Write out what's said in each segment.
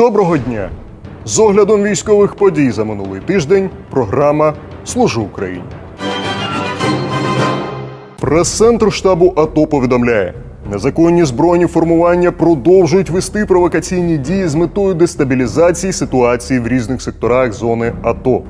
Доброго дня! З оглядом військових подій за минулий тиждень програма Служу Україні. Прес-центр штабу АТО повідомляє: незаконні збройні формування продовжують вести провокаційні дії з метою дестабілізації ситуації в різних секторах зони АТО.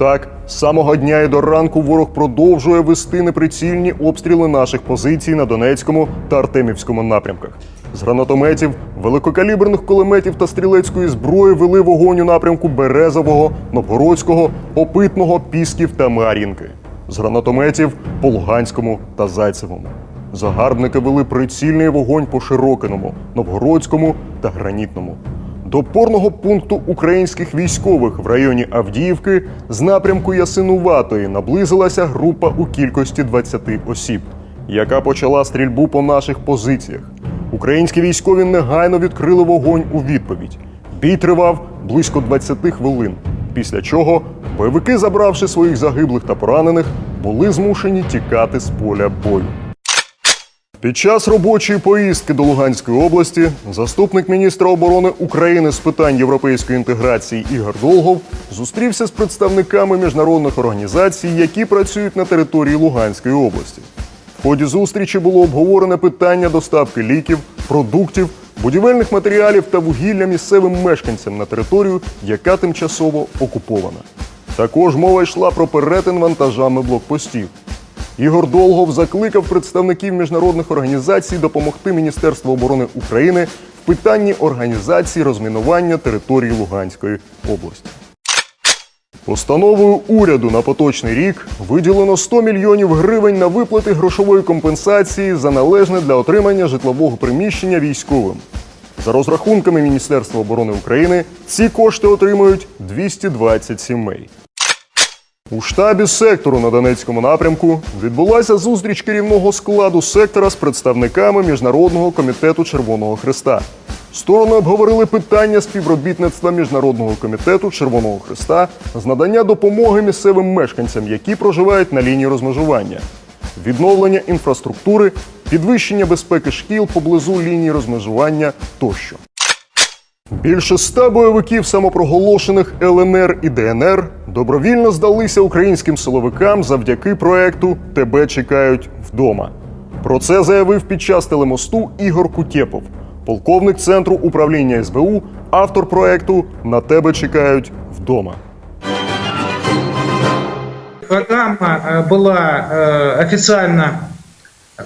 Так, з самого дня і до ранку ворог продовжує вести неприцільні обстріли наших позицій на Донецькому та Артемівському напрямках. З гранатометів, великокаліберних кулеметів та стрілецької зброї вели вогонь у напрямку Березового, Новгородського, Опитного, Пісків та Мар'їнки. З гранатометів по Луганському та Зайцевому. Загарбники вели прицільний вогонь по Широкиному, Новгородському та Гранітному. До опорного пункту українських військових в районі Авдіївки з напрямку Ясинуватої наблизилася група у кількості 20 осіб, яка почала стрільбу по наших позиціях. Українські військові негайно відкрили вогонь у відповідь. Бій тривав близько 20 хвилин. Після чого бойовики, забравши своїх загиблих та поранених, були змушені тікати з поля бою. Під час робочої поїздки до Луганської області заступник міністра оборони України з питань європейської інтеграції Ігор Долгов зустрівся з представниками міжнародних організацій, які працюють на території Луганської області. В ході зустрічі було обговорене питання доставки ліків, продуктів, будівельних матеріалів та вугілля місцевим мешканцям на територію, яка тимчасово окупована. Також мова йшла про перетин вантажами блокпостів. Ігор Долгов закликав представників міжнародних організацій допомогти Міністерству оборони України в питанні організації розмінування території Луганської області. Постановою уряду на поточний рік виділено 100 мільйонів гривень на виплати грошової компенсації за належне для отримання житлового приміщення військовим. За розрахунками Міністерства оборони України, ці кошти отримують 220 сімей. У штабі сектору на Донецькому напрямку відбулася зустріч керівного складу сектора з представниками Міжнародного комітету Червоного Христа. Сторони обговорили питання співробітництва Міжнародного комітету Червоного Христа з надання допомоги місцевим мешканцям, які проживають на лінії розмежування, відновлення інфраструктури, підвищення безпеки шкіл поблизу лінії розмежування тощо. Більше ста бойовиків самопроголошених ЛНР і ДНР добровільно здалися українським силовикам завдяки проекту Тебе чекають вдома. Про це заявив під час телемосту Ігор Кутєпов, полковник центру управління СБУ, автор проекту На тебе чекають вдома. Программа э, была э, официально э,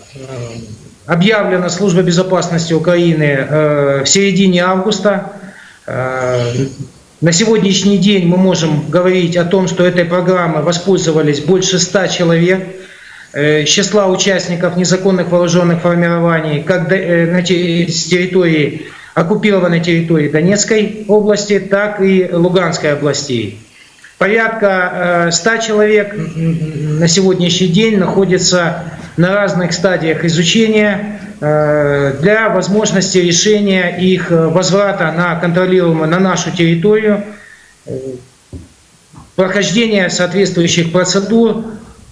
объявлена Службой безопасности Украины э, в середине августа. Э, На сегодняшний день мы можем говорить о том, что этой программой воспользовались больше 100 человек э, из числа участников незаконных вооруженных формирований как до- э, с территории оккупированной территории Донецкой области, так и Луганской областей. Порядка э, 100 человек на сегодняшний день находятся на разных стадиях изучения э, для возможности решения их э, возврата на контролируемую на нашу территорию, э, прохождения соответствующих процедур,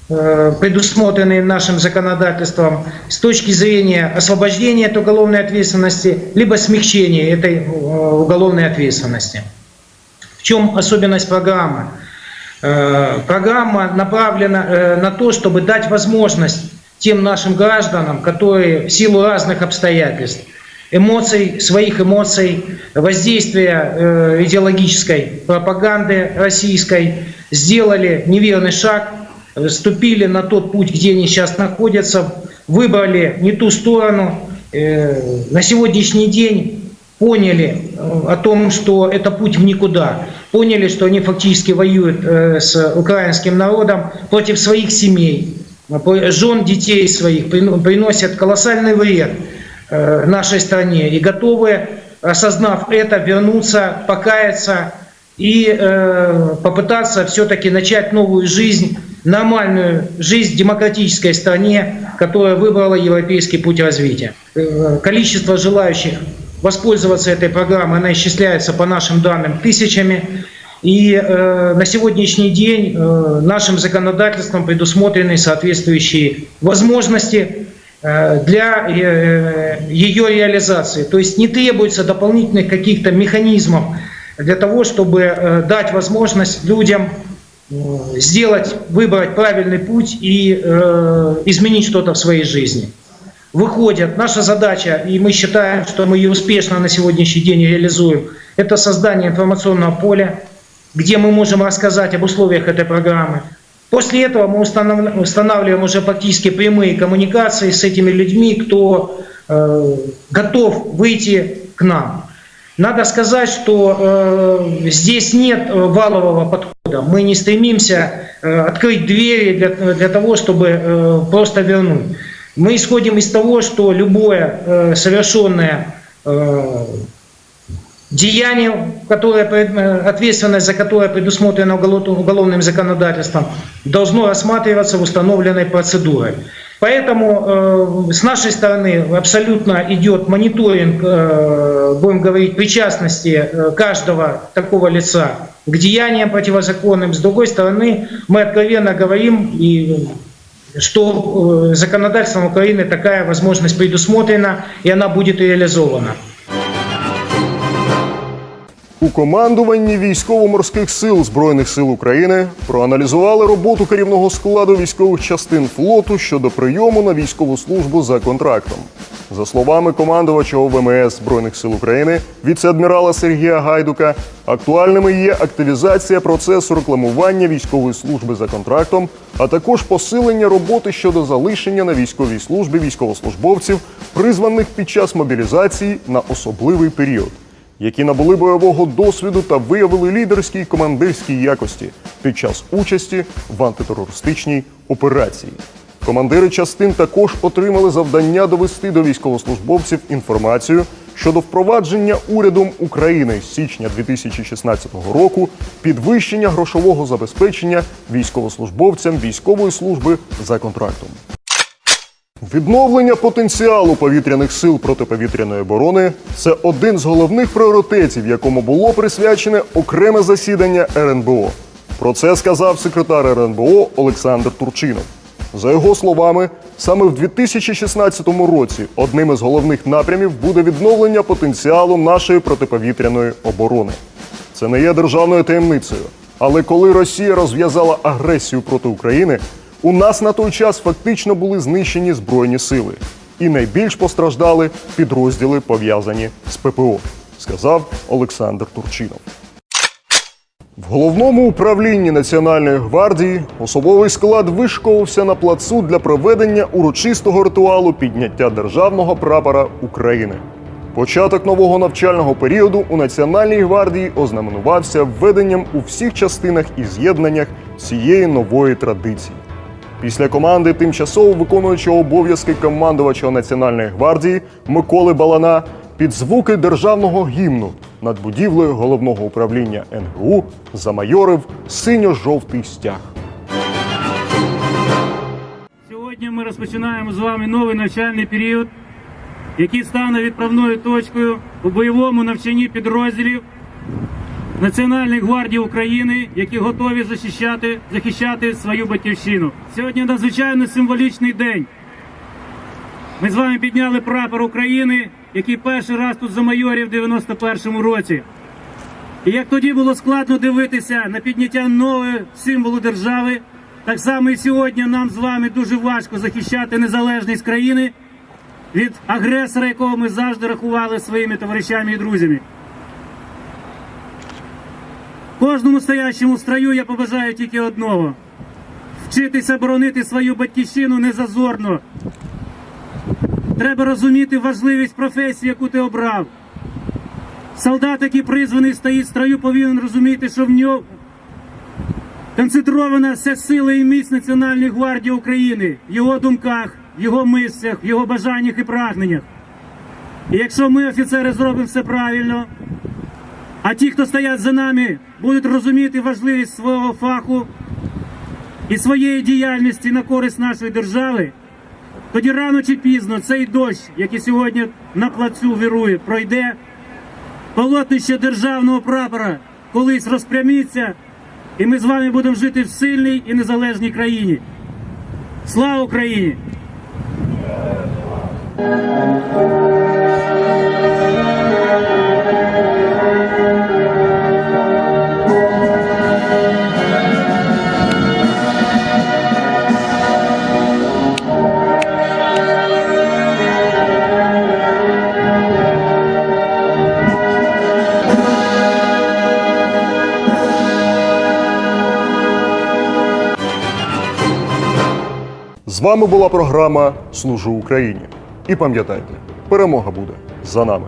э, предусмотренные нашим законодательством с точки зрения освобождения от уголовной ответственности, либо смягчения этой э, уголовной ответственности. В чем особенность программы? Э, Программа направлена э, на то, чтобы дать возможность тем нашим гражданам, которые в силу разных обстоятельств, эмоций, своих эмоций, воздействия э, идеологической пропаганды российской, сделали неверный шаг, ступили на тот путь, где они сейчас находятся, выбрали не ту сторону. Э, На сегодняшний день поняли э, о том, что это путь в никуда, поняли, что они фактически воюют э, с украинским народом против своих семей, жен детей своих, прино- приносят колоссальный вред э, нашей стране и готовы, осознав это, вернуться, покаяться и э, попытаться все-таки начать новую жизнь, нормальную жизнь в демократической стране, которая выбрала европейский путь развития. Э, Количество желающих воспользоваться этой программой, она исчисляется по нашим данным тысячами. И э, на сегодняшний день э, нашим законодательством предусмотрены соответствующие возможности э, для э, ее реализации. То есть не требуется дополнительных каких-то механизмов для того, чтобы э, дать возможность людям э, сделать, выбрать правильный путь и э, изменить что-то в своей жизни. Выходят, наша задача, и мы считаем, что мы ее успешно на сегодняшний день реализуем, это создание информационного поля, где мы можем рассказать об условиях этой программы. После этого мы устанавливаем уже практически прямые коммуникации с этими людьми, кто э, готов выйти к нам. Надо сказать, что э, здесь нет э, валового подхода. Мы не стремимся э, открыть двери для, для того, чтобы э, просто вернуть. Мы исходим из того, что любое э, совершенное э, деяние, которое, э, ответственность за которое предусмотрена уголо- уголовным законодательством, должно рассматриваться в установленной процедуре. Поэтому э, с нашей стороны абсолютно идет мониторинг, э, будем говорить, причастности э, каждого такого лица к деяниям противозаконным. С другой стороны, мы откровенно говорим и что э, законодательством Украины такая возможность предусмотрена, и она будет реализована. У командуванні військово-морських сил Збройних сил України проаналізували роботу керівного складу військових частин флоту щодо прийому на військову службу за контрактом. За словами командувача ВМС Збройних сил України, віце-адмірала Сергія Гайдука, актуальними є активізація процесу рекламування військової служби за контрактом, а також посилення роботи щодо залишення на військовій службі військовослужбовців, призваних під час мобілізації на особливий період які набули бойового досвіду та виявили лідерські й командирські якості під час участі в антитерористичній операції. Командири частин також отримали завдання довести до військовослужбовців інформацію щодо впровадження урядом України з січня 2016 року підвищення грошового забезпечення військовослужбовцям військової служби за контрактом. Відновлення потенціалу повітряних сил протиповітряної оборони це один з головних пріоритетів, якому було присвячене окреме засідання РНБО. Про це сказав секретар РНБО Олександр Турчинов. За його словами, саме в 2016 році одним із головних напрямів буде відновлення потенціалу нашої протиповітряної оборони. Це не є державною таємницею. Але коли Росія розв'язала агресію проти України, у нас на той час фактично були знищені збройні сили, і найбільш постраждали підрозділи, пов'язані з ППО, сказав Олександр Турчинов. В головному управлінні Національної гвардії особовий склад вишколовся на плацу для проведення урочистого ритуалу підняття державного прапора України. Початок нового навчального періоду у Національній гвардії ознаменувався введенням у всіх частинах і з'єднаннях цієї нової традиції. Після команди тимчасово виконуючого обов'язки командувача Національної гвардії Миколи Балана під звуки державного гімну над будівлею головного управління НГУ замайорив синьо-жовтий стяг. Сьогодні ми розпочинаємо з вами новий навчальний період, який стане відправною точкою у бойовому навчанні підрозділів Національної гвардії України, які готові захищати, захищати свою батьківщину. Сьогодні надзвичайно символічний день. Ми з вами підняли прапор України, який перший раз тут замайорів в 91-му році. І як тоді було складно дивитися на підняття нового символу держави, так само і сьогодні нам з вами дуже важко захищати незалежність країни від агресора, якого ми завжди рахували своїми товаришами і друзями. Кожному стоящому в строю я побажаю тільки одного: вчитися боронити свою батьківщину незазорно. Треба розуміти важливість професії, яку ти обрав. Солдат, який призваний стоїть в строю, повинен розуміти, що в нього концентрована вся сила і міць Національної гвардії України в його думках, в його мислях, в його бажаннях і прагненнях. І якщо ми, офіцери, зробимо все правильно, а ті, хто стоять за нами, будуть розуміти важливість свого фаху і своєї діяльності на користь нашої держави, тоді рано чи пізно цей дощ, який сьогодні на плацю вірує, пройде. Полотнище державного прапора колись розпряміться, і ми з вами будемо жити в сильній і незалежній країні. Слава Україні! З вами була програма Служу Україні. І пам'ятайте, перемога буде за нами.